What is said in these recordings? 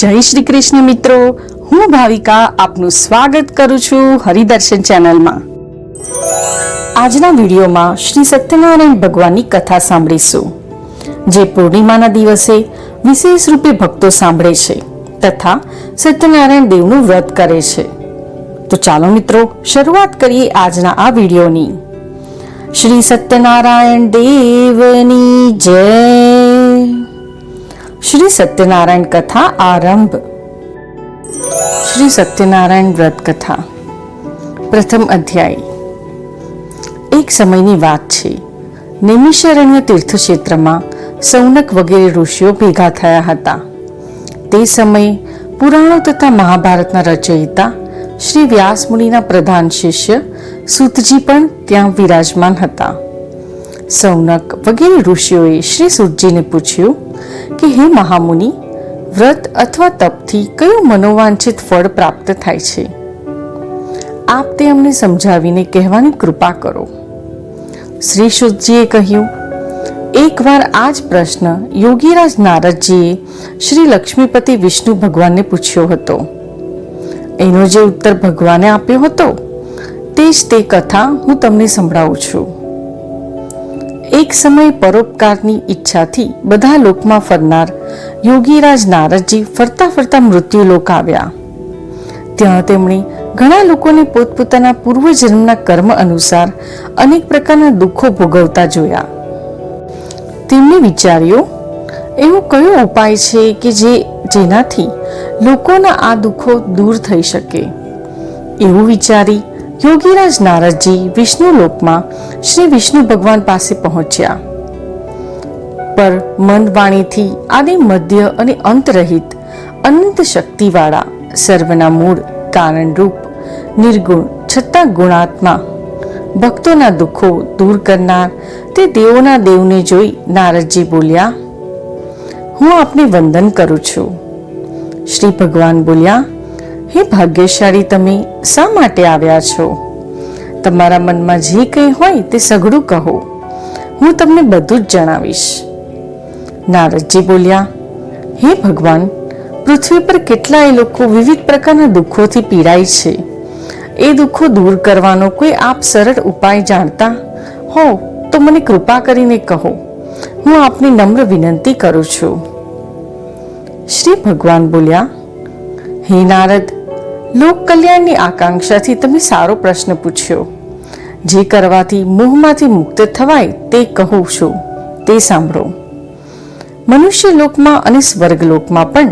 જય શ્રી કૃષ્ણ મિત્રો. હું ભાવિકા આપનું સ્વાગત કરું છું હરિદર્શન ચેનલમાં. આજના વિડીયોમાં શ્રી સત્યનારાયણ ભગવાનની કથા સાંભળીશું, જે પૂર્ણિમાના દિવસે વિશેષ રૂપે ભક્તો સાંભળે છે તથા સત્યનારાયણ દેવનું વ્રત કરે છે. તો ચાલો મિત્રો, શરૂઆત કરીએ આજના આ વિડીયોની. શ્રી સત્યનારાયણ દેવની જય. શ્રી સત્યનારાયણ કથા આરંભ શ્રી સત્યનારાયણ વ્રત કથા પ્રથમ અધ્યાય એક સમયની વાત છે નિમિષરણ્ય તીર્થક્ષેત્રમાં સૌનક વગેરે ઋષિઓ ભેગા થયા હતા. તે સમયે પુરાણો તથા મહાભારતના રચયિતા શ્રી વ્યાસ મુનિના પ્રધાન શિષ્ય સુતજી પણ ત્યાં વિરાજમાન હતા. સૌનક વગેરે ઋષિઓએ શ્રી સુતજીને પૂછ્યું કે, હે મહામુનિ, વ્રત અથવા તપથી કયું મનોવાંછિત ફળ પ્રાપ્ત થાય છે? આપ તે અમને સમજાવીને કહેવાની કૃપા કરો. શ્રી સુરજીએ કહ્યું, એકવાર આ જ પ્રશ્ન યોગીરાજ નારદજીએ શ્રી લક્ષ્મીપતિ વિષ્ણુ ભગવાનને પૂછ્યો હતો. એનો જે ઉત્તર ભગવાને આપ્યો હતો, તે જ તે કથા હું તમને સંભળાવું છું. એક સમયે પરોપકારની ઈચ્છાથી બધા લોકમાં ફરનાર યોગીરાજ નારદજી ફરતા ફરતા મૃત્યુલોક આવ્યા. ત્યાં તેમણે ઘણા લોકોને પોતપોતાના પૂર્વજન્મના કર્મ અનુસાર અનેક પ્રકારના દુઃખો ભોગવતા જોયા. તેમણે વિચાર્યું, એવો કયો ઉપાય છે કે જે જેનાથી લોકોના આ દુઃખો દૂર થઈ શકે? એવું વિચારી યોગીરાજ નારદજી વિષ્ણુ લોકમાં શ્રી વિષ્ણુ ભગવાન પાસે પહોંચ્યા. પર મન વાણીથી આદિ મધ્ય અને અંતરહિત અનંત શક્તિવાળા સર્વના મૂળ કારણરૂપ નિર્ગુણ છતાં ગુણાત્મા ભક્તોના દુઃખો દૂર કરનાર તે દેવોના દેવને જોઈ નારદજી બોલ્યા, હું આપને વંદન કરું છું. શ્રી ભગવાન બોલ્યા હે ભાગ્યશાળી, તમે શા માટે આવ્યા છો? તમારા મનમાં જે કંઈ હોય તે સઘળું કહો. હું તમને બધું જ જણાવીશ. નારદજી બોલ્યા, હે ભગવાન, પૃથ્વી પર કેટલાય લોકો વિવિધ પ્રકારના દુઃખોથી પીડાય છે. એ દુઃખો દૂર કરવાનો કોઈ આપ સરળ ઉપાય જાણતા? હો, તો મને કૃપા કરીને કહો. હું આપની નમ્ર વિનંતી કરું છું. શ્રી ભગવાન બોલ્યા, હે નારદ લોક કલ્યાણની આકાંક્ષાથી તમે સારો પ્રશ્ન પૂછ્યો. જે કરવાથી મોહમાંથી મુક્ત થવાય તે કહું છું. તે સાંભળો. મનુષ્ય લોકમાં અને સ્વર્ગ લોકમાં પણ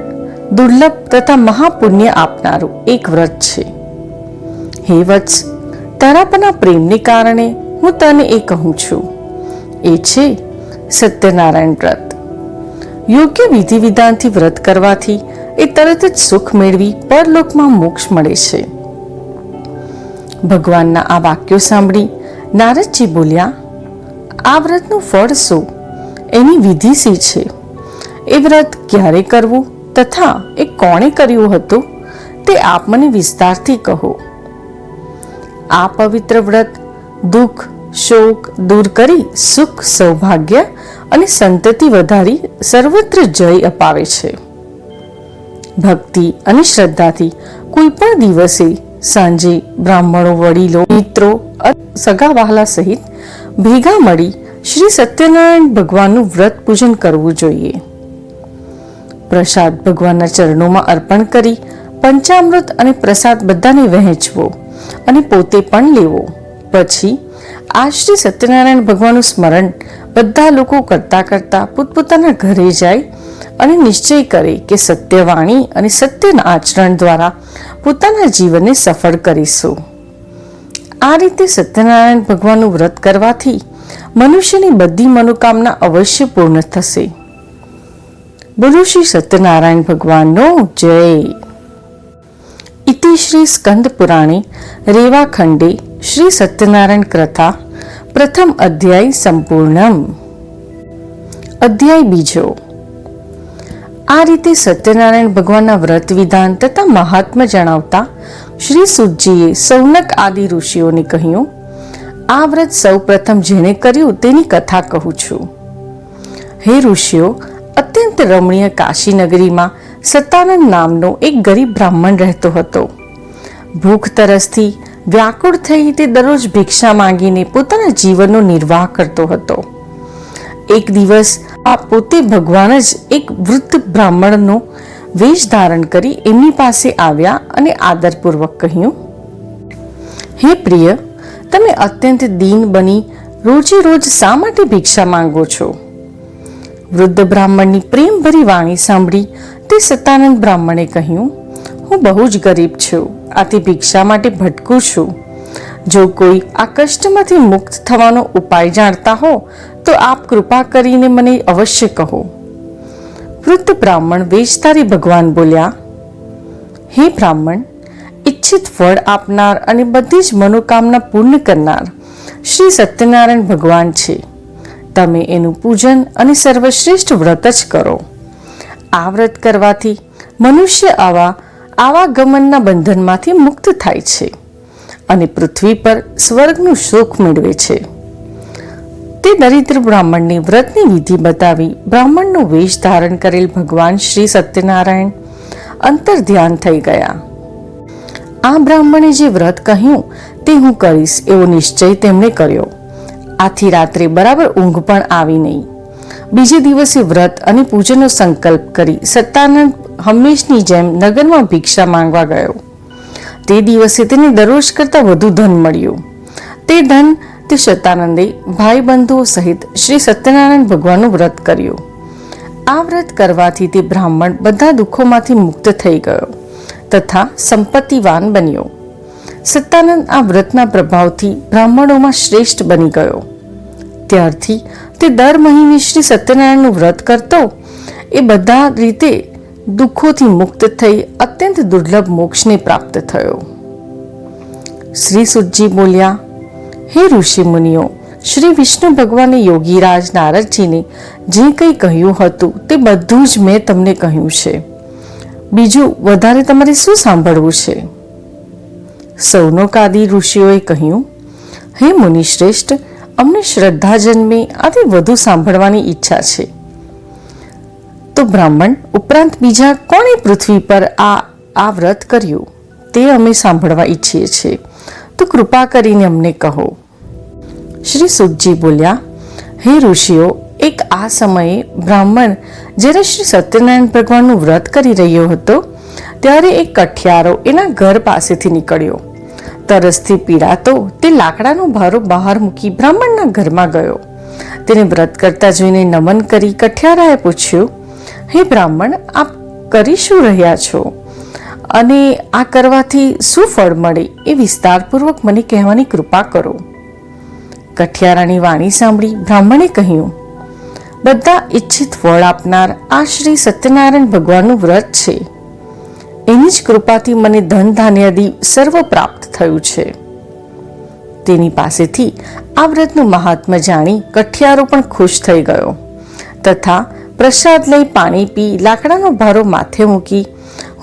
દુર્લભ તથા મહાપુણ્ય આપનારું એક વ્રત છે. હે વત્સ તારા પરના પ્રેમને કારણે હું તને એ કહું છું. એ છે સત્યનારાયણ વ્રત. યોગ્ય વિધિ વિધાનથી વ્રત કરવાથી એ તરત જ સુખ મેળવી પરલોકમાં મોક્ષ મળે છે. ભગવાનના આ વાક્યો સાંભળી નારદજી બોલ્યા, આ વ્રતનું ફળ શું? એની વિધિ શી છે? એ વ્રત ક્યારે કરવું તથા એ કોણે કર્યું હતું તે આપ મને વિસ્તારથી કહો. આ પવિત્ર વ્રત દુઃખ, શોક દૂર કરી સુખ, સૌભાગ્ય અને સંતતિ વધારી સર્વત્ર જય અપાવે છે. ભક્તિ અને શ્રદ્ધાથી કોઈ પણ દિવસે સાંજે બ્રાહ્મણો, વડીલો, મિત્રો સગા વહાલા સહિત ભેગા મળી શ્રી સત્યનારાયણ ભગવાનનું વ્રત પૂજન કરવું જોઈએ. પ્રસાદ ભગવાનના ચરણોમાં અર્પણ કરી પંચામૃત અને પ્રસાદ બધાને વહેંચવો અને પોતે પણ લેવો. પછી આ શ્રી સત્યનારાયણ ભગવાનનું સ્મરણ બધા લોકો કરતા કરતા પોતપોતાના ઘરે જાય અને નિશ્ચય કરે કે સત્યવાણી અને સત્યના આચરણ દ્વારા પોતાના જીવનને સફળ કરીશું. આ રીતે સત્યનારાયણ ભગવાનનું વ્રત કરવાથી મનુષ્યની બધી મનોકામના અવશ્ય પૂર્ણ થશે. બોલો શ્રી સત્યનારાયણ ભગવાનનો જય. ઇતિ શ્રી સ્કંદ પુરાણે રેવાખંડે શ્રી સત્યનારાયણ કથા પ્રથમ અધ્યાય સંપૂર્ણમ. અધ્યાય બીજો. આ રીતે સત્યનારાયણ ભગવાનના વ્રત વિધાન તથા મહાત્મ જણાવતા શ્રી સુજીએ સૌનક આદિ ઋષિઓને કહ્યું, આ વ્રત સૌ પ્રથમ જેણે કર્યું તેની કથા કહું છું. હે ઋષિઓ, અત્યંત રમણીય કાશી નગરીમાં સતાનંદ નામનો એક ગરીબ બ્રાહ્મણ રહેતો હતો. ભૂખ તરસથી વ્યાકુળ થઈ તે દરરોજ ભિક્ષા માંગીને પોતાના જીવનનો નિર્વાહ કરતો હતો. એક દિવસ આ પોતે ભગવાન જ એક વૃદ્ધ બ્રાહ્મણનો વેશ ધારણ કરી એમની પાસે આવ્યા અને આદરપૂર્વક કહ્યું, હે પ્રિય, તમે અત્યંત દીન બની રોજે રોજ શા માટે ભિક્ષા માંગો છો? વૃદ્ધ બ્રાહ્મણની પ્રેમભરી વાણી સાંભળી તે સતાનંદ બ્રાહ્મણે કહ્યું, હું બહુ જ ગરીબ છું, આથી ભિક્ષા માટે ભટકું છું. જો કોઈ આ કષ્ટમાંથી મુક્ત થવાનો ઉપાય જાણતા હો તો આપ કૃપા કરીને મને અવશ્ય કહો. વૃદ્ધ બ્રાહ્મણ વેચતારી ભગવાન બોલ્યા, હે બ્રાહ્મણ, ઈચ્છિત ફળ આપનાર અને બધી જ મનોકામના પૂર્ણ કરનાર શ્રી સત્યનારાયણ ભગવાન છે. તમે એનું પૂજન અને સર્વશ્રેષ્ઠ વ્રત જ કરો. આ વ્રત કરવાથી મનુષ્ય આવા આવાગમનના બંધનમાંથી મુક્ત થાય છે અને પૃથ્વી પર સ્વર્ગનું સુખ મેળવે છે. તે દરિદ્ર બ્રાહ્મણને વ્રતની વિધિ બતાવી બ્રાહ્મણનો વેશ ધારણ કરેલ ભગવાન શ્રી સત્યનારાયણ અંતર ધ્યાન થઈ ગયા. આ બ્રાહ્મણે જે વ્રત કહ્યું તે હું કરીશ એવો નિશ્ચય તેમણે કર્યો. આથી રાત્રે બરાબર ઊંઘ પણ આવી નહીં. બીજે દિવસે વ્રત અને પૂજનનો સંકલ્પ કરી સત્તાનંદ હંમેશની જેમ નગરમાં ભિક્ષા માંગવા ગયો. તે દિવસે તેને દરરોજ કરતાં વધુ ધન મળ્યું. તે ધન તે શતાનંદે ભાઈ બંધુઓ સહિત શ્રી સત્યનારાયણ ભગવાનનું વ્રત કર્યું. આ વ્રત કરવાથી તે બ્રાહ્મણ બધા દુઃખોમાંથી મુક્ત થઈ ગયો તથા સંપત્તિવાન બન્યો. સત્તાનંદ આ વ્રતના પ્રભાવથી બ્રાહ્મણોમાં શ્રેષ્ઠ બની ગયો. ત્યારથી તે દર મહિને શ્રી સત્યનારાયણનું વ્રત કરતો એ બધા રીતે દુઃખોથી મુક્ત થઈ અત્યંત દુર્લભ મોક્ષને પ્રાપ્ત થયો. શ્રી સુજી બોલ્યા હે ઋષિ મુનિઓ શ્રી વિષ્ણુ ભગવાને યોગીરાજ નારદજીને જે કંઈ કહ્યું હતું તે બધું જ મેં તમને કહ્યું છે. બીજું, વધારે તમારે શું સાંભળવું છે? સૌનકાદી ઋષિઓએ કહ્યું, હે મુનિ શ્રેષ્ઠ અમને શ્રદ્ધા જન્મે આથી વધુ સાંભળવાની ઈચ્છા છે. તો બ્રાહ્મણ ઉપરાંત બીજા કોણે પૃથ્વી પર આ આ વ્રત કર્યું? તે અમે સાંભળવા ઈચ્છીએ છીએ. તો કૃપા કરીને અમને કહો. શ્રી સુખજી બોલ્યા, હે ઋષિઓ, એક આ સમયે બ્રાહ્મણ જ્યારે શ્રી સત્યનારાયણ ભગવાનનું વ્રત કરી રહ્યો હતો, ત્યારે એક કઠિયારો એના ઘર પાસેથી નીકળ્યો. તરસથી પીડાતો તે લાકડાનો ભારો બહાર મૂકી બ્રાહ્મણના ઘરમાં ગયો. તેને વ્રત કરતા જોઈને નમન કરી કઠિયારાએ પૂછ્યું, હે બ્રાહ્મણ, આપ કરી શું રહ્યા છો? અને આ કરવાથી શું ફળ મળે એ વિસ્તારપૂર્વક મને કહેવાની કૃપા કરો. કઠિયારાની વાણી સાંભળી બ્રાહ્મણે કહ્યું, બધા ઈચ્છિત ફળ આપનાર આ શ્રી સત્યનારાયણ ભગવાનનું વ્રત છે. એની જ કૃપાથી મને ધન ધાન્યાદિ સર્વ પ્રાપ્ત થયું છે. તેની પાસેથી આ વ્રતનું મહાત્મ્ય જાણી કઠિયારો પણ ખુશ થઈ ગયો. તથા પ્રસાદ લઈ પાણી પી લાકડાનો ભારો માથે મૂકી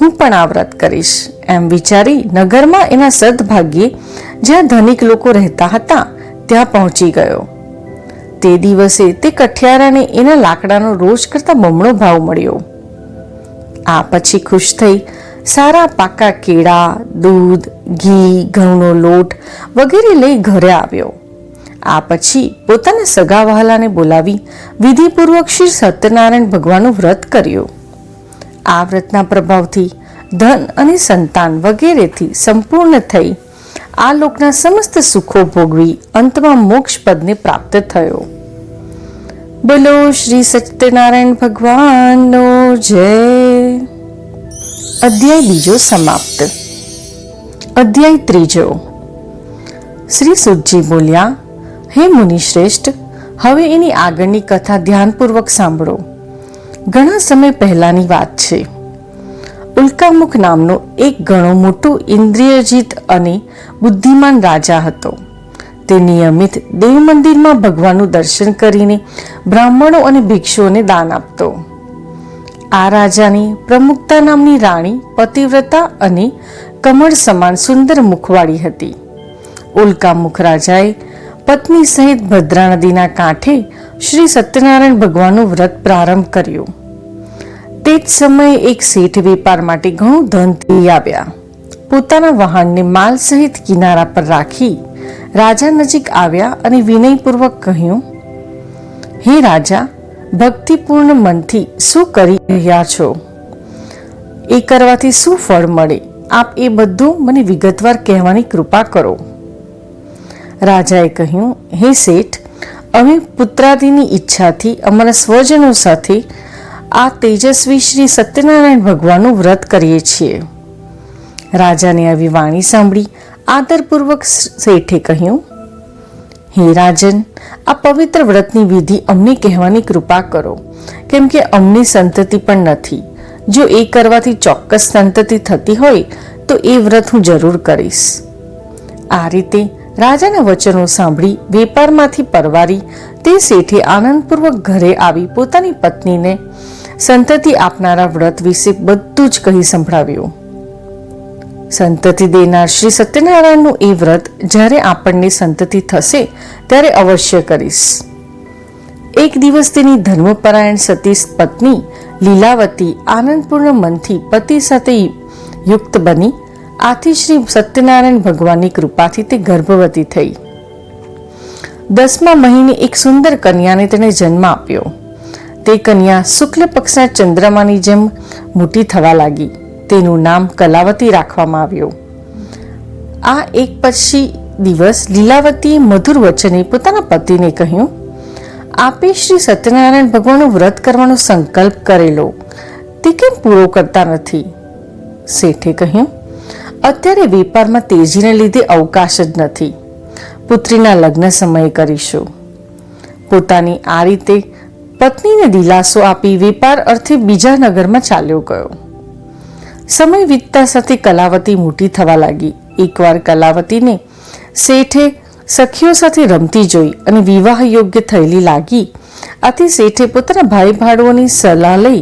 હું પણ આ વ્રત કરીશ. એમ વિચારી નગરમાં એના સદભાગ્યે જ્યાં ધનિક લોકો રહેતા હતા, ત્યાં પહોંચી ગયો. તે દિવસે તે કઠિયારાને એના લાકડાનો રોજ કરતા બમણો ભાવ મળ્યો. આ પછી ખુશ થઈ સારા પાકા કેળા, દૂધ, ઘી, ઘઉંનો લોટ વગેરે લઈ ઘરે આવ્યો. આ પછી પોતાના સગા વહાલાને બોલાવી વિધિપૂર્વક શ્રી સત્યનારાયણ ભગવાનનું વ્રત કર્યું. આ વ્રતના પ્રભાવથી ધન અને સંતાન વગેરેથી સંપૂર્ણ થઈ આ લોકના સમસ્ત સુખો ભોગવી અંતમાં મોક્ષ પદને પ્રાપ્ત થયો. બોલો શ્રી સત્યનારાયણ ભગવાનનો જય. અધ્યાય બીજો સમાપ્ત. અધ્યાય ત્રીજો. શ્રી સુજી બોલ્યા, હે મુનિ શ્રેષ્ઠ હવે એની આગળની કથા ધ્યાનપૂર્વક સાંભળો. ઘણા સમય પહેલાની વાત છે. ઉલ્કામુખ નામનો એક ઘણો મોટો ઇન્દ્રિયજીત અને બુદ્ધિમાન રાજા હતો. તે નિયમિત દેવ મંદિરમાં ભગવાનનું દર્શન કરીને બ્રાહ્મણો અને ભિક્ષુઓને દાન આપતો. આ રાજાની પ્રમુખતા નામની રાણી પતિવ્રતા અને કમળ સમાન સુંદર મુખવાળી હતી. ઉલ્કામુખ રાજાએ પત્ની સહિત ભદ્રા નદીના કાંઠે શ્રી સત્યનારાયણ ભગવાનનું વ્રત પ્રારંભ કર્યું. તે જ સમયે એક શેઠ વેપાર માટે ઘણું ધન લઈ આવ્યા. પોતાના વાહનને માલ સહિત કિનારા પર રાખી રાજા નજીક આવ્યા અને વિનયપૂર્વક કહ્યું, હે રાજા, ભક્તિપૂર્ણ મનથી શું કરી રહ્યા છો? એ કરવાથી શું ફળ મળે? આપ એ બધું મને વિગતવાર કહેવાની કૃપા કરો. રાજાએ કહ્યું, હે શેઠ, અમે પુત્રાદિની ઈચ્છાથી, અમારા સ્વજનો સાથે આ તેજસ્વી શ્રી સત્યનારાયણ ભગવાનનું વ્રત કરીએ છીએ. રાજાને આવી વાણી સાંભળી આદરપૂર્વક શેઠે કહ્યું, હે રાજન, આ પવિત્ર વ્રતની વિધિ અમને કહેવાની કૃપા કરો, કેમ કે અમને સંતતિ પણ નથી. જો એ કરવાથી ચોક્કસ સંતતિ થતી હોય, તો એ વ્રત હું જરૂર કરીશ. આ રીતે રાજાના વચનો સાંભળી વેપારમાંથી પરવારી તે શેઠે આનંદપૂર્વક ઘરે આવી પોતાની પત્નીને, સંતતિ આપનારા વ્રત વિશે બધું જ કહી સંભળાવ્યું. સંતતિ દેનાર શ્રી સત્યનારાયણનું એ વ્રત જ્યારે આપણને સંતતિ થશે ત્યારે અવશ્ય કરીશ. એક દિવસ તેની ધર્મપરાયણ સતી પત્ની લીલાવતી આનંદપૂર્ણ મનથી પતિ સાથે યુક્ત બની આથી શ્રી સત્યનારાયણ ભગવાનની કૃપાથી તે ગર્ભવતી થઈ. દસમા મહિને એક સુંદર કન્યાને તેણે જન્મ આપ્યો. તે કન્યા શુક્લ પક્ષના ચંદ્રમાની જેમ મોટી થવા લાગી. તેનું નામ કલાવતી રાખવામાં આવ્યું. આ એક પછી દિવસ લીલાવતીએ મધુર વચને પોતાના પતિને કહ્યું, આપે શ્રી સત્યનારાયણ ભગવાનનું વ્રત કરવાનો સંકલ્પ કરેલો. તે કેમ પૂરો કરતા નથી? શેઠે કહ્યું અત્યારે વેપારમાં તેજીને લીધે અવકાશ જ નથી. પુત્રીના લગ્ન સમયે કરીશું. પોતાની આ રીતે પત્નીને દિલાસો આપી વેપાર અર્થે બીજા નગરમાં ચાલ્યો ગયો. સમય વીતતા સાથે કલાવતી મોટી થવા લાગી. એકવાર કલાવતીને શેઠે સખીઓ સાથે રમતી જોઈ અને વિવાહ યોગ્ય થયેલી લાગી. આથી શેઠે પોતાના ભાઈ ભાડુઓની સલાહ લઈ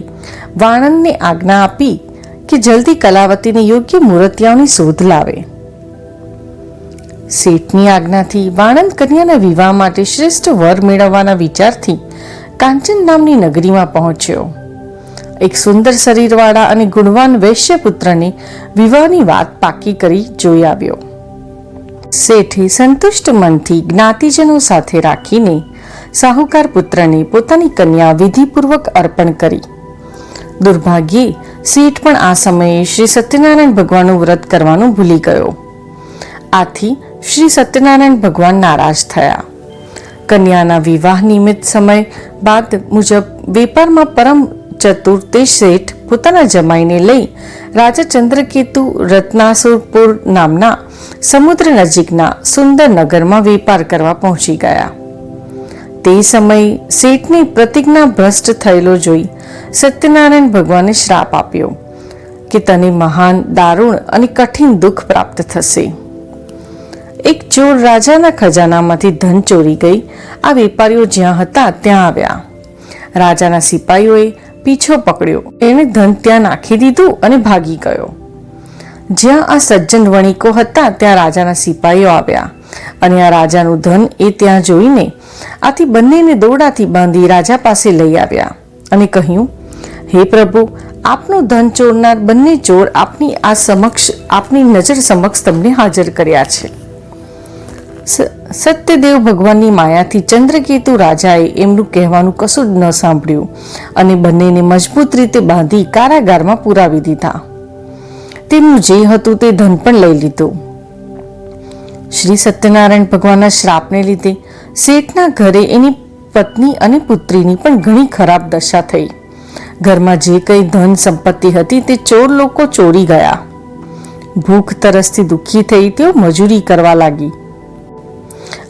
વાણંદને આજ્ઞા આપી કે જલ્દી કલાવતીને યોગ્ય મૂર્તિયાઓની શોધ લાવે. શેઠની આજ્ઞાથી વાણંદ કન્યાના વિવાહ માટે શ્રેષ્ઠ વર મેળવવાના વિચારથી કાંચન નામની નગરીમાં પહોંચ્યો. એક સુંદર શરીરવાળા અને ગુણવાન વૈશ્ય પુત્રને વિવાહની વાત પાકી કરી જોઈ આવ્યો. શેઠે સંતુષ્ટ મનથી જ્ઞાતિજનો સાથે રાખીને સાહુકાર પુત્રને પોતાની કન્યા વિધિપૂર્વક અર્પણ કરી. દુર્ભાગ્યે શેઠ પણ આ સમયે શ્રી સત્યનારાયણ ભગવાનનું વ્રત કરવાનું ભૂલી ગયો. આથી શ્રી સત્યનારાયણ ભગવાન નારાજ થયા. કન્યાના વિવાહ નિમિત્ત સમય બાદ મુજબ વેપારમાં પરમ ચતુર શેઠ પોતાના જમાઈને લઈ રાજા ચંદ્રકેતુ રત્નાસુરપુર નામના સમુદ્ર નજીકના સુંદર નગરમાં વેપાર કરવા પહોંચી ગયા. તે સમયે શેઠની પ્રતિજ્ઞા ભ્રષ્ટ થયેલો જોઈ સત્યનારાયણ ભગવાને શ્રાપ આપ્યો કે તને મહાન, દારૂણ અને કઠિન દુઃખ પ્રાપ્ત થશે. એક ચોર રાજાના ખજાનામાંથી ધન ચોરી ગઈ. આ વેપારીઓ જ્યાં હતા ત્યાં આવ્યા. રાજાના સિપાહીઓએ પીછો પકડ્યો. એણે ધન ત્યાં નાખી દીધું અને ભાગી ગયો. જ્યાં આ સજ્જન વણિકો હતા ત્યાં રાજાના સિપાહીઓ આવ્યા અને આ રાજાનું ધન એ ત્યાં જોઈને આથી બંનેને દોરડાથી બાંધી રાજા પાસે લઈ આવ્યા. અને કહ્યું, હે પ્રભુ, આપનું ધન ચોરનાર બંને ચોર આપની આ સમક્ષ, આપની નજર સમક્ષ તમને હાજર કર્યા છે. સત્યદેવ ભગવાનની માયાથી ચંદ્રકેતુ રાજાએ એમનું કહેવાનું કશું જ ન સાંભળ્યું અને બંનેને મજબૂત રીતે બાંધી કારાગારમાં પુરાવી દીધા. તેમનું જે હતું તે ધન પણ લઈ લીધું. શ્રી સત્યનારાયણ ભગવાનના શ્રાપને લીધે શેઠના ઘરે એની પત્ની અને પુત્રીની પણ ઘણી ખરાબ દશા થઈ. ઘરમાં જે કંઈ ધન સંપત્તિ હતી તે ચોર લોકો ચોરી ગયા. ભૂખ તરસથી દુઃખી થઈ તેઓ મજૂરી કરવા લાગી.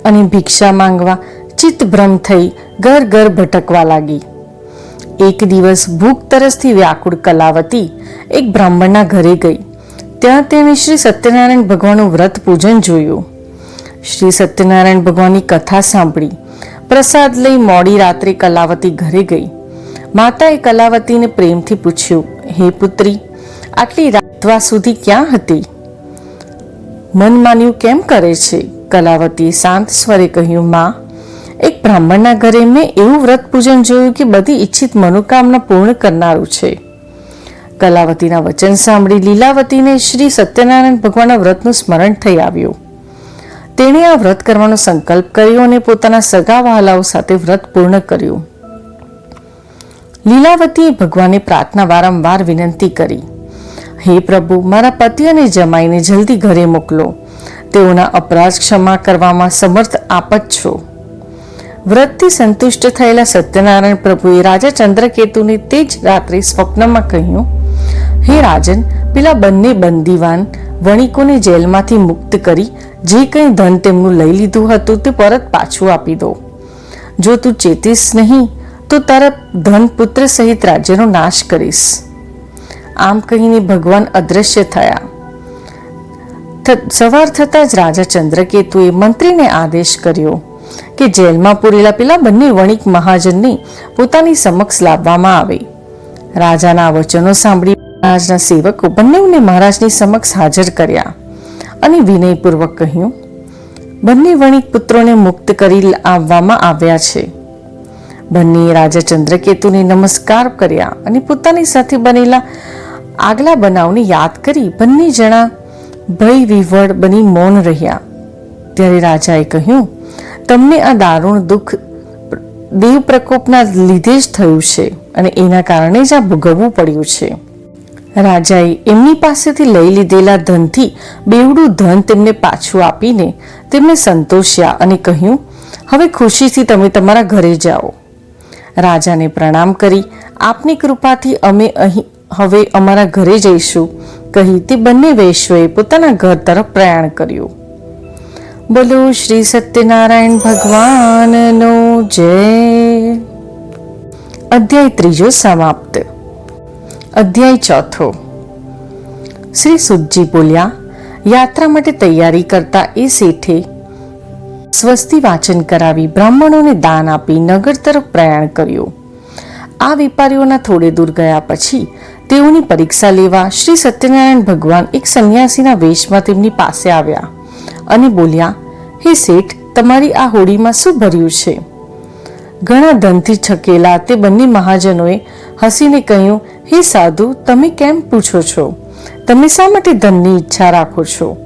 અને ભિક્ષા માંગવા ચિત્તભ્રમ થઈ ઘર ઘર ભટકવા લાગી. એક દિવસ ભૂખ તરસથી વ્યાકુળ કલાવતી એક બ્રાહ્મણના ઘરે ગઈ. ત્યાં તેણે શ્રી સત્યનારાયણ ભગવાનનું વ્રત પૂજન જોયું. શ્રી સત્યનારાયણ ભગવાનની કથા સાંભળી. પ્રસાદ લઈ મોડી રાત્રે કલાવતી ઘરે ગઈ. માતાએ કલાવતીને પ્રેમથી પૂછ્યું, હે પુત્રી, આટલી રાતવા સુધી ક્યાં હતી? મન માન્યું કેમ કરે છે? કલાવતી શાંત સ્વરે કહ્યું, માં, એક બ્રાહ્મણના ઘરે મેં એવું વ્રત પૂજન જોયું કે બધી ઈચ્છિત મનોકામના પૂર્ણ કરનારું છે. કલાવતીના વચન સાંભળી લીલાવતીને શ્રી સત્યનારાયણ ભગવાનના વ્રતનું સ્મરણ થઈ આવ્યું. તેણે આ વ્રત કરવાનો સંકલ્પ કર્યો અને પોતાના સગા વહાલાઓ સાથે વ્રત પૂર્ણ કર્યું. લીલાવતીએ ભગવાનને પ્રાર્થના વારંવાર વિનંતી કરી, હે પ્રભુ, મારા પતિ અને જમાઈને જલ્દી ઘરે મોકલો. તેઓના અપરાધ ક્ષમા કરવામાં સમર્થ આપ જ છો. વ્રતથી સંતુષ્ટ થયેલા સત્યનારાયણ પ્રભુએ રાજા ચંદ્રકેતુને તે જ રાત્રે સ્વપ્નમાં કહ્યું, હે રાજન, પેલા બંને બંદીવાન વણિકોને જેલમાંથી મુક્ત કરી જે કંઈ ધન તેમનું લઈ લીધું હતું તે પરત પાછું આપી દો. જો તું ચેતીશ નહીં, તો તારા ધન પુત્ર સહિત રાજ્યનો નાશ કરીશ. આમ કહીને ભગવાન અદ્રશ્ય થયા. સવાર થતાં જ રાજા ચંદ્રકેતુએ મંત્રીને આદેશ કર્યો કે જેલમાં પૂરેલા પેલા બંને વણિક મહાજનને પોતાની સમક્ષ લાવવામાં આવે. રાજાના વચનો સાંભળી મહારાજના સેવકો બંનેને મહારાજની સમક્ષ હાજર કર્યા. અને વિનયપૂર્વક કહ્યું, બંને વણિક પુત્રોને મુક્ત કરી આવવામાં આવ્યા છે. બંને રાજા ચંદ્રકેતુને નમસ્કાર કર્યા અને પોતાની સાથે બનેલા આગલા બનાવને યાદ કરી બંને જણા ભય વિવળ બની મૌન રહ્યા. ત્યારે રાજાએ કહ્યું, તમને આ દારૂણ દુઃખ દેવ પ્રકોપના લીધે જ થયું છે અને એના કારણે જ આ ભોગવવું પડ્યું છે. રાજાએ એમની પાસેથી લઈ લીધેલા ધનથી બેવડું ધન તેમને પાછું આપીને તેમને સંતોષ્યા અને કહ્યું, હવે ખુશીથી તમે તમારા ઘરે જાઓ. રાજાને પ્રણામ કરી, આપની કૃપાથી અમે અહીં, હવે અમારા ઘરે જઈશું, કહી તે બંને વૈશ્વએ પોતાના ઘર તરફ પ્રયાણ કર્યું. બોલો શ્રી સત્યનારાયણ ભગવાનનો જય. અધ્યાય ત્રીજો સમાપ્ત. અધ્યાય ચોથો. શ્રી સુજી બોલ્યા, યાત્રા માટે તૈયારી કરતા એ શેઠે સ્વસ્તિ વાચન કરાવી બ્રાહ્મણોને દાન આપી નગર તરફ પ્રયાણ કર્યું. આ વેપારીઓના થોડે દૂર ગયા પછી તેઓની પરીક્ષા લેવા શ્રી સત્યનારાયણ ભગવાન એક સંન્યાસીના વેશમાં તેમની પાસે આવ્યા અને બોલ્યા, હે શેઠ, તમારી આ હોડીમાં શું ભર્યું છે? ઘણા ધનથી છકેલા તે બંને મહાજનોએ હસીને કહ્યું, હે સાધુ, તમે કેમ પૂછો છો? તમે શા માટે ધનની ઈચ્છા રાખો છો?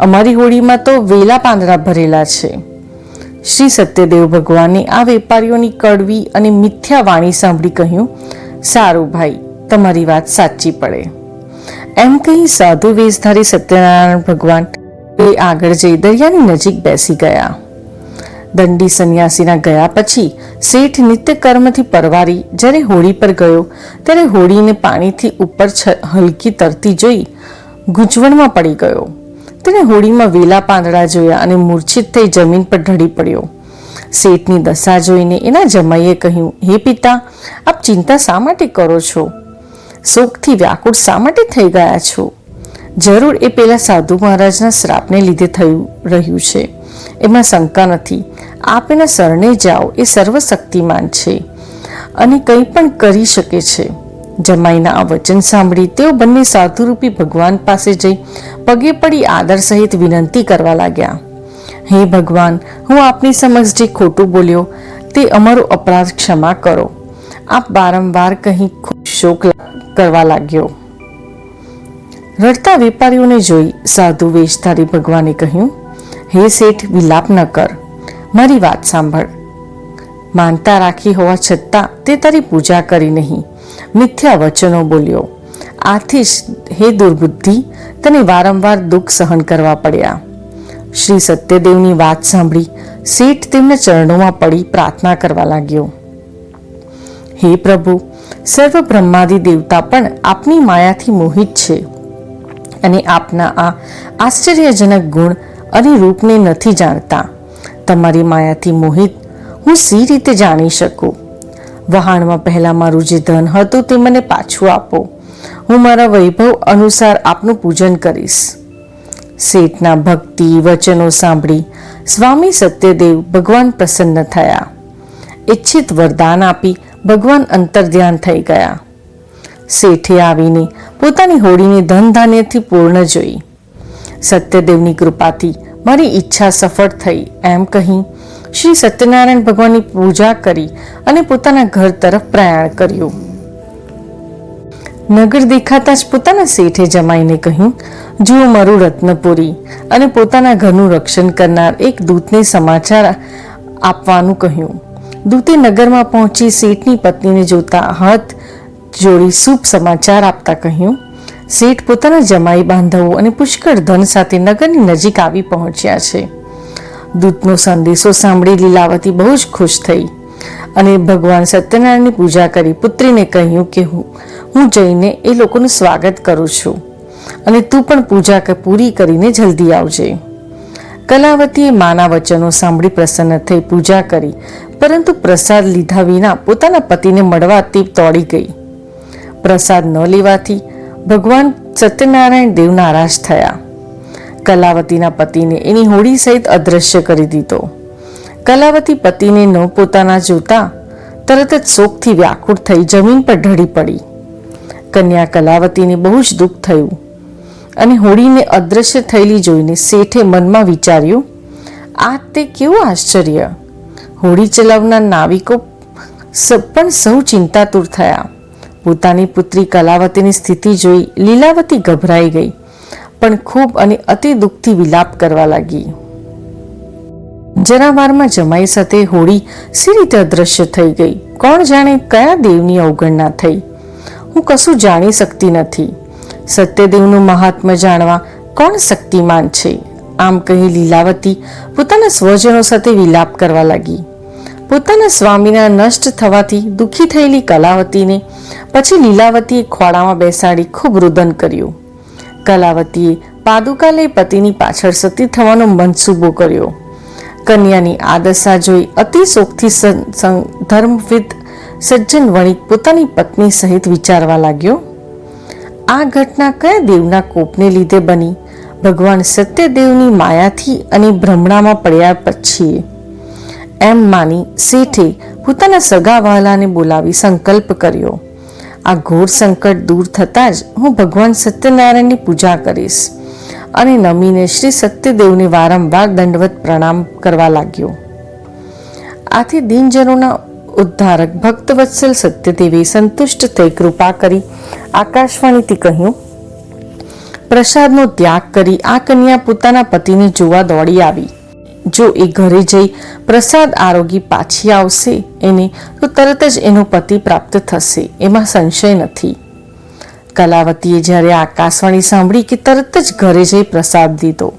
અમારી હોડીમાં તો વેલા પાંદડા ભરેલા છે. શ્રી સત્યદેવ ભગવાને આ વેપારીઓની કડવી અને મિથ્યા વાણી સાંભળી કહ્યું, સારું ભાઈ, તમારી વાત સાચી પડે. એમ કહી સાધુ વેશધારી સત્યનારાયણ ભગવાન એ આગળ જઈ દરિયાની નજીક બેસી ગયા. દંડી સંન્યાસીના ગયા પછી શેઠ નિત્ય કર્મથી પરવારી જ્યારે હોડી પર ગયો, ત્યારે હોડીને પાણીથી ઉપર હલકી તરતી જોઈ ગૂંચવણમાં પડી ગયો. તેણે હોડીમાં વેલા પાંદડા જોયા અને મૂર્છિત થઈ જમીન પર ઢળી પડ્યો. શેઠની દશા જોઈને એના જમાઈએ કહ્યું, હે પિતા, આપ ચિંતા શા માટે કરો છો? શોકથી વ્યાકુળ શા માટે થઈ ગયા છો? જરૂર એ પેલા સાધુ મહારાજના શ્રાપને લીધે થયું રહ્યું છે. એમાં શંકા નથી. આપ એના શરણે જાઓ એ સર્વશક્તિમાન છે અને કંઈ પણ કરી શકે છે. જમાઈના આ વચન સાંભળી તેઓ બંને સાધુરૂપી ભગવાન પાસે જઈ પગે પડી આદર સહિત વિનંતી કરવા લાગ્યા. હે ભગવાન, હું આપની સમક્ષ જે ખોટું બોલ્યો તે અમારો અપરાધ ક્ષમા કરો. આપ વારંવાર કહી ખૂબ શોક કરવા લાગ્યો. રડતા વેપારીઓને જોઈ સાધુ વેશધારી ભગવાને કહ્યું, હે શેઠ, વિલાપ ન કર. મારી વાત સાંભળ. માનતા રાખી હોવા છતાં તે તારી પૂજા કરી નહીં. મિથ્યા વચનો બોલ્યો. આથી જ હે દુર્બુદ્ધિ, તને વારંવાર દુઃખ સહન કરવા પડ્યા. શ્રી સત્યદેવની વાત સાંભળી શેઠ તેમના ચરણોમાં પડી પ્રાર્થના કરવા લાગ્યો. હે પ્રભુ, સર્વ બ્રહ્માદિ દેવતા પણ આપની માયાથી મોહિત છે અને આપના આ આશ્ચર્યજનક ગુણ અને રૂપને નથી જાણતા. તમારી માયાથી મોહિત હું સી રીતે જાણી શકું? વહાણમાં પહેલાં મારું જે ધન હતું તે મને પાછું આપો. હું મારા વૈભવ અનુસાર આપનું પૂજન કરીશ. શેઠના ભક્તિ વચનો સાંભળી સ્વામી સત્યદેવ ભગવાન પ્રસન્ન થયા. ઈચ્છિત વરદાન આપી ભગવાન અંતર્ધ્યાન થઈ ગયા. શેઠે આવીને પોતાની હોડીને ધન ધાન્યથી પૂર્ણ જોઈ. સત્યદેવની કૃપાથી મારી ઈચ્છા સફળ થઈ એમ કહી શ્રી સત્યનારાયણ ભગવાનની પૂજા કરી અને પોતાના ઘર તરફ પ્રયાણ કર્યું. નગર દેખાતા જ પોતાના શેઠે જમાઈને કહ્યું, જુઓ મારું રત્નપુરી. અને પોતાના ઘરનું રક્ષણ કરનાર એક દૂતને સમાચાર આપવાનું કહ્યું. દૂતે નગરમાં પહોંચી શેઠની પત્નીને જોતા હાથ જોડી શુભ સમાચાર આપતા કહ્યું શેઠ પોતાના જમાઈ બાંધવો અને પુષ્કળ ધન સાથે નગરની નજીક આવી પહોંચ્યા છે. દૂતનો સંદેશો સાંભળી લીલાવતી બહુ જ ખુશ થઈ અને ભગવાન સત્યનારાયણની પૂજા કરી પુત્રીને કહ્યું કે હું હું જઈને એ લોકોનું સ્વાગત કરું છું અને તું પણ પૂજા પૂરી કરીને જલ્દી આવજે. કલાવતીએ માના વચનો સાંભળી પ્રસન્ન થઈ પૂજા કરી, પરંતુ પ્રસાદ લીધા વિના પોતાના પતિને મળવા તે તોડી ગઈ. પ્રસાદ ન લેવાથી ભગવાન સત્યનારાયણ દેવ નારાજ થયા. કલાવતીના પતિને એની હોડી સહિત અદ્રશ્ય કરી દીધો. કલાવતી પતિને ન પોતાના જોતા તરત જ શોકથી વ્યાકુળ થઈ જમીન પર ઢળી પડી. કન્યા કલાવતીને બહુ જ દુઃખ થયું અને હોડીને અદ્રશ્ય થયેલી જોઈને શેઠે મનમાં વિચાર્યું, આ તે કેવું આશ્ચર્ય! હોડી ચલાવનાર નાવિકો પણ સૌ ચિંતાતુર થયા. પોતાની પુત્રી કલાવતીની સ્થિતિ જોઈ લીલાવતી ગભરાઈ ગઈ, પણ ખૂબ અને અતિ દુઃખથી વિલાપ કરવા લાગી. જરાવારમાં જમાઈ સાથે હોડી સી રીતે અદ્રશ્ય થઈ ગઈ. કોણ જાણે કયા દેવની અવગણના થઈ? હું કશું જાણી શકતી નથી. સત્યદેવનું મહાત્મ્ય જાણવા કોણ શક્તિમાન છે? આમ કહી લીલાવતી પોતાના સ્વજનો સાથે વિલાપ કરવા લાગી. પોતાના સ્વામીના નષ્ટ થવાથી દુઃખી થયેલી કલાવતીને પછી લીલાવતીએ ખોળામાં બેસાડી ખૂબ રુદન કર્યું. કલાવતીએ પાદુકા લઈ પતિની પાછળ સતી થવાનો મનસૂબો કર્યો. કન્યાની આ દશા જોઈ અતિ શોકથી ધર્મવિદ સજ્જન વણિક પોતાની પત્ની સહિત વિચારવા લાગ્યો, આ ઘટના કયા દેવના કોપને લીધે બની? ભગવાન સત્યદેવની માયાથી અને ભ્રમણામાં પડ્યા પછી એમ માની શેઠે પોતાના સગા વહાલાને બોલાવી સંકલ્પ કર્યો. આ ઘોર સંકટ દૂર થતાં જ હું ભગવાન સત્યનારાયણની પૂજા કરીશ અને નમીને શ્રી સત્યદેવને વારંવાર દંડવત પ્રણામ કરવા લાગ્યો. આથી દિનજનોના ઉદ્ધારક ભક્તવત્સલ સત્યદેવે સંતુષ્ટ થઈ કૃપા કરી આકાશવાણીથી કહ્યું, પ્રસાદનો ત્યાગ કરી આ કન્યા પોતાના પતિને જોવા દોડી આવી. જો એ ઘરે જઈ પ્રસાદ આરોગી પાછી આવશે એને, તો તરત જ એનો પતિ પ્રાપ્ત થશે, એમાં સંશય નથી. કલાવતીએ જ્યારે આકાશવાણી સાંભળી કે તરત જ ઘરે જઈ પ્રસાદ લીધો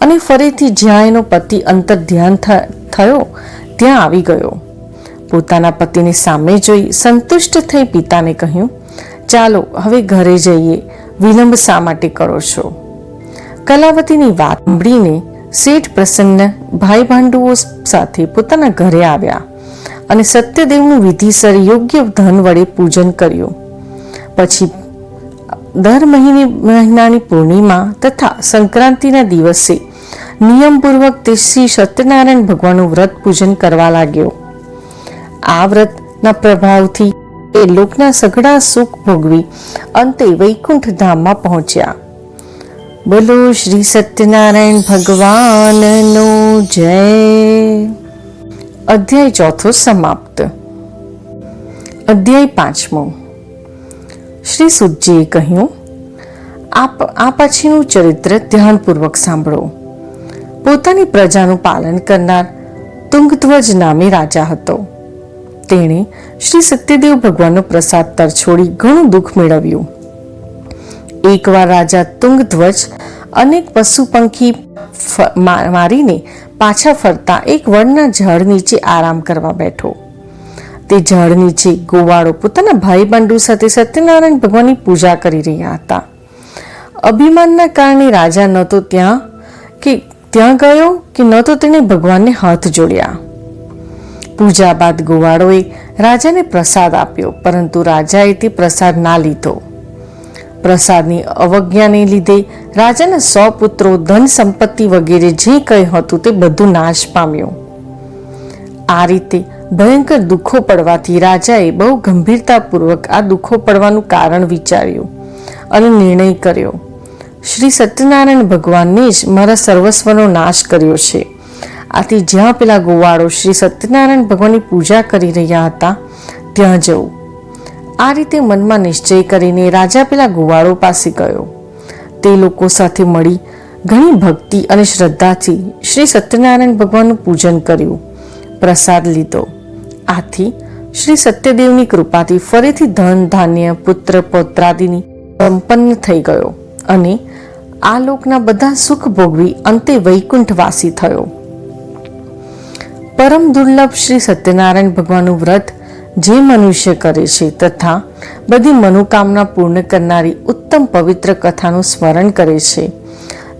અને ફરીથી જ્યાં એનો પતિ અંતર ધ્યાન થયો, ત્યાં આવી ગયો. પોતાના પતિને સામે જોઈ સંતુષ્ટ થઈ પિતાને કહ્યું, ચાલો, હવે ઘરે જઈએ. વિલંબ શા માટે કરો છો? કલાવતીની વાત સાંભળીને શેઠ પ્રસન્ન ભાઈ ભાંડુઓ સાથે પોતાના ઘરે આવ્યા અને સત્યદેવનું વિધિસર યોગ્ય ધન વડે પૂજન કર્યું. પછી દર મહિને મહિનાની પૂર્ણિમા તથા સંક્રાંતિના દિવસે નિયમપૂર્વક તે શ્રી સત્યનારાયણ ભગવાનનું વ્રત પૂજન કરવા લાગ્યો. આ વ્રતના પ્રભાવથી એ લોકના સઘળા સુખ ભોગવી અંતે વૈકુંઠ ધામમાં પહોંચ્યા. બોલો શ્રી સત્યનારાયણ ભગવાનનો જય. અધ્યાય ચોથો સમાપ્ત. અધ્યાય પાંચમો. શ્રી સુજીએ કહ્યું, આપ, આ પછીનું ચરિત્ર ધ્યાનપૂર્વક સાંભળો. પોતાની પ્રજાનું પાલન કરનાર તુંગધ્વજ નામે રાજા હતો. તેણે શ્રી સત્યદેવ ભગવાનનો પ્રસાદ તરછોડી ઘણું દુઃખ મેળવ્યું. એકવાર રાજા તુંગધ્વજ અનેક પશુ પંખી મારીને પાછા ફરતા એક વડના ઝાડ નીચે આરામ કરવા બેઠો. તે ઝાડ નીચે ગોવાળો પોતાના ભાઈ બંધુ સાથે સત્યનારાયણ ભગવાનની પૂજા કરી રહ્યા હતા. અભિમાનના કારણે રાજા ન તો ત્યાં કે, ત્યાં ગયો કે ન તો તેણે ભગવાનને હાથ જોડ્યા. પૂજા બાદ ગોવાળોએ રાજાને પ્રસાદ આપ્યો, પરંતુ રાજાએ તે પ્રસાદ ના લીધો. પ્રસાદની અવજ્ઞાને લીધે રાજાના સો પુત્રો ધન સંપત્તિ વગેરે જે કંઈ હતું તે બધું નાશ પામ્યું. આ રીતે ભયંકર દુઃખો પડવાથી રાજાએ બહુ ગંભીરતાપૂર્વક આ દુઃખો પડવાનું કારણ વિચાર્યું અને નિર્ણય કર્યો. શ્રી સત્યનારાયણ ભગવાનને જ મારા સર્વસ્વનો નાશ કર્યો છે. આથી જ્યાં પેલા ગોવાળો શ્રી સત્યનારાયણ ભગવાનની પૂજા કરી રહ્યા હતા, ત્યાં જવું. આ રીતે મનમાં નિશ્ચય કરીને રાજા પેલા ગુવાળો પાસે ગયો. તે લોકો સાથે મળી ઘણી ભક્તિ અને શ્રદ્ધાથી શ્રી સત્યનારાયણ ભગવાનનું પૂજન કર્યું. પ્રસાદ લીધો. આથી શ્રી સત્યદેવની કૃપાથી ફરીથી ધન, ધાન્ય, પુત્ર, પૌત્રાદિની સંપન્ન થઈ ગયો અને આ લોકના બધા સુખ ભોગવી અંતે વૈકુંઠવાસી થયો. પરમ દુર્લભ શ્રી સત્યનારાયણ ભગવાનનું વ્રત જે મનુષ્ય કરે છે તથા બધી મનોકામના પૂર્ણ કરનારી ઉત્તમ પવિત્ર કથાનું સ્મરણ કરે છે.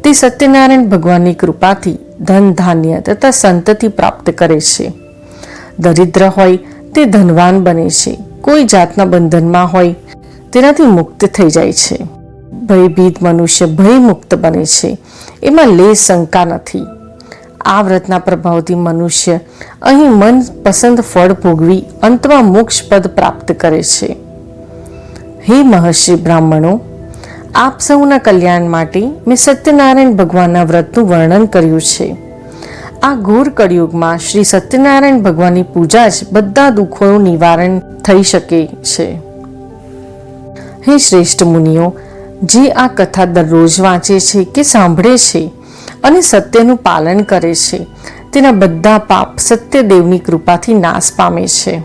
તે સત્યનારાયણ ભગવાનની કૃપાથી ધન, ધાન્ય તથા સંતતિ પ્રાપ્ત કરે છે. દરિદ્ર હોય તે ધનવાન બને છે. કોઈ જાતના બંધનમાં હોય તેનાથી મુક્ત થઈ જાય છે. ભયભીત મનુષ્ય ભયમુક્ત બને છે. એમાં લે શંકા નથી. આ વ્રતના પ્રભાવથી મનુષ્ય અહીં મન પસંદ ફળ ભોગવી અંતમાં મોક્ષ પદ પ્રાપ્ત કરે છે. હે મહર્ષિ બ્રાહ્મણો, આપ સૌના કલ્યાણ માટે મેં સત્યનારાયણ ભગવાનના વ્રતનું વર્ણન કર્યું છે. આ ઘોર કળિયુગમાં શ્રી સત્યનારાયણ ભગવાનની પૂજા જ બધા દુઃખોનું નિવારણ થઈ શકે છે. હે શ્રેષ્ઠ મુનિઓ, જે આ કથા દરરોજ વાંચે છે કે સાંભળે છે અને સત્યનું પાલન કરે છે. તેના બધા પાપ સત્યદેવની કૃપાથી નાશ પામે છે.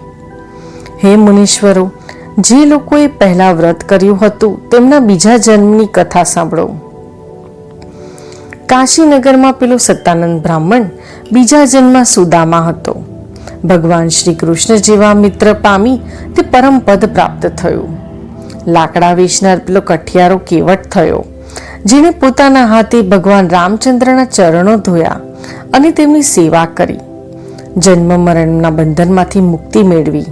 હે મુનીશ્વરો, જે લોકોએ પહેલા વ્રત કર્યું હતું, તેમના બીજા જન્મની કથા સાંભળો. કાશીનગરમાં પેલો સત્તાનંદ બ્રાહ્મણ બીજા જન્મ સુદામા હતો. ભગવાન શ્રી કૃષ્ણ જેવા મિત્ર પામી તે પરમ પદ પ્રાપ્ત થયું. લાકડા વેચનાર પેલો કઠિયારો કેવટ થયો. જેણે પોતાના હાથે ભગવાન રામચંદ્રના ચરણો ધોયા અને તેમની સેવા કરી. જન્મ મરણના બંધનમાંથી મુક્તિ મેળવી.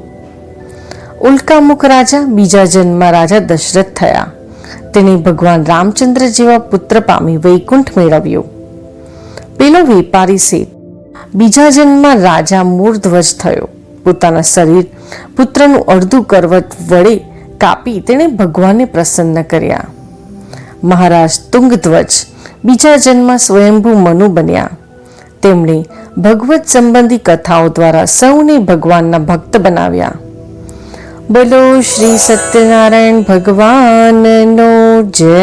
ઉલ્કામુખ રાજા બીજા જન્મ રાજા દશરથ થયા. તેણે ભગવાન રામચંદ્ર જેવા પુત્ર પામી વૈકુંઠ મેળવ્યો. પેલો વેપારી શેઠ બીજા જન્મમાં રાજા મૂળધ્વજ થયો. પોતાના શરીર પુત્રનું અડધું કરવત વડે કાપી તેણે ભગવાનને પ્રસન્ન કર્યા. મહારાજ તુંગધ્વજ બીજા જન્મ સ્વયંભૂ મનુ બન્યા. તેમણે ભગવત સંબંધી કથાઓ દ્વારા સૌને ભગવાનના ભક્ત બનાવ્યા. બોલો શ્રી સત્યનારાયણ ભગવાનનો જય.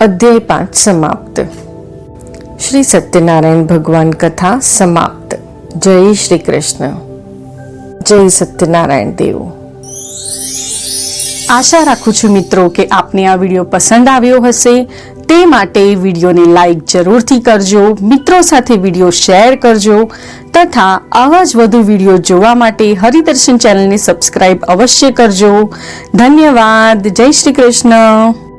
અધ્યાય પાંચ સમાપ્ત. શ્રી સત્યનારાયણ ભગવાન કથા સમાપ્ત. જય શ્રી કૃષ્ણ. જય સત્યનારાયણ દેવ. આશા રાખું છું મિત્રો કે આપને આ વીડિયો પસંદ આવ્યો હશે. તે માટે વિડીયોને લાઈક જરૂરથી કરજો, મિત્રો સાથે વીડિયો શેર કરજો, તથા આવા જ વધુ વીડિયો જોવા માટે હરિદર્શન ચેનલને સબસ્ક્રાઇબ અવશ્ય કરજો. ધન્યવાદ. જય શ્રી કૃષ્ણ.